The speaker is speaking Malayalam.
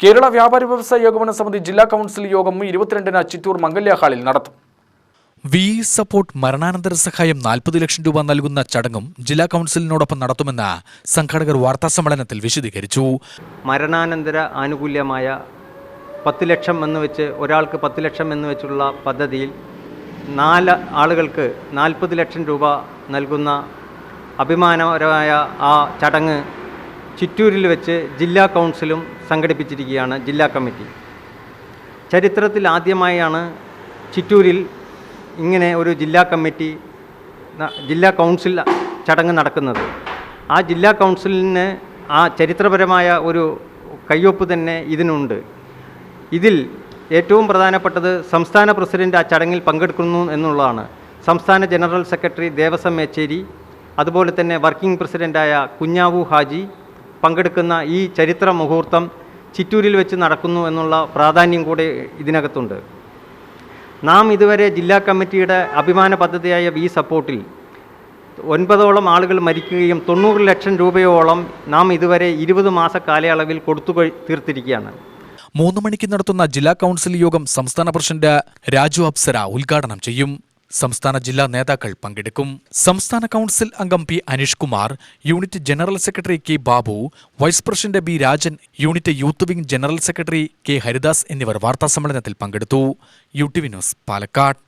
കേരള വ്യാപാരി വ്യവസായ ഏകോപന സമിതി ജില്ലാ കൗൺസിൽ യോഗം ഇരുപത്തിരണ്ടിന് ചിറ്റൂർ മംഗല്യ ഹാളിൽ നടത്തും. വി സപ്പോർട്ട് മരണാനന്തര സഹായം നാൽപ്പത് ലക്ഷം രൂപ നൽകുന്ന ചടങ്ങും ജില്ലാ കൗൺസിലിനോടൊപ്പം നടത്തുമെന്ന് സംഘാടകർ വാർത്താസമ്മേളനത്തിൽ വിശദീകരിച്ചു. മരണാനന്തര ആനുകൂല്യമായ പത്ത് ലക്ഷം എന്ന് വെച്ച് ഒരാൾക്ക് പത്ത് ലക്ഷം എന്ന് വെച്ചുള്ള പദ്ധതിയിൽ നാല് ആളുകൾക്ക് നാൽപ്പത് ലക്ഷം രൂപ നൽകുന്ന അഭിമാനപരമായ ആ ചടങ്ങ് ചിറ്റൂരിൽ വെച്ച് ജില്ലാ കൗൺസിലും സംഘടിപ്പിച്ചിരിക്കുകയാണ് ജില്ലാ കമ്മിറ്റി. ചരിത്രത്തിൽ ആദ്യമായാണ് ചിറ്റൂരിൽ ഇങ്ങനെ ഒരു ജില്ലാ കമ്മിറ്റി ജില്ലാ കൗൺസിൽ ചടങ്ങ് നടക്കുന്നത്. ആ ജില്ലാ കൗൺസിലിന് ആ ചരിത്രപരമായ ഒരു കയ്യൊപ്പ് തന്നെ ഇതിനുണ്ട്. ഇതിൽ ഏറ്റവും പ്രധാനപ്പെട്ടത് സംസ്ഥാന പ്രസിഡന്റ് ആ ചടങ്ങിൽ പങ്കെടുക്കുന്നു എന്നുള്ളതാണ്. സംസ്ഥാന ജനറൽ സെക്രട്ടറി ദേവസ്വം മേച്ചേരി അതുപോലെ തന്നെ വർക്കിംഗ് പ്രസിഡന്റായ കുഞ്ഞാവു ഹാജി പങ്കെടുക്കുന്ന ഈ ചരിത്ര മുഹൂർത്തം ചിറ്റൂരിൽ വെച്ച് നടക്കുന്നു എന്നുള്ള പ്രാധാന്യം കൂടി ഇതിനകത്തുണ്ട്. നാം ഇതുവരെ ജില്ലാ കമ്മിറ്റിയുടെ അഭിമാന പദ്ധതിയായ വി സപ്പോർട്ടിൽ ഒൻപതോളം ആളുകൾ മരിക്കുകയും തൊണ്ണൂറ് ലക്ഷം രൂപയോളം നാം ഇതുവരെ ഇരുപത് മാസ കാലയളവിൽ കൊടുത്തു തീർത്തിരിക്കുകയാണ്. മൂന്ന് മണിക്ക് നടത്തുന്ന ജില്ലാ കൗൺസിൽ യോഗം സംസ്ഥാന പ്രസിഡന്റ് രാജു അപ്സര ഉദ്ഘാടനം ചെയ്യും. സംസ്ഥാന ജില്ലാ നേതാക്കൾ പങ്കെടുക്കും. സംസ്ഥാന കൗൺസിൽ അംഗം P Anish Kumar unit general secretary K Babu vice president B Rajan unit youth wing general secretary K Haridas എന്നിവർ വാർത്താസമ്മേളനത്തിൽ പങ്കെടുത്തു. U T V news Palakkad.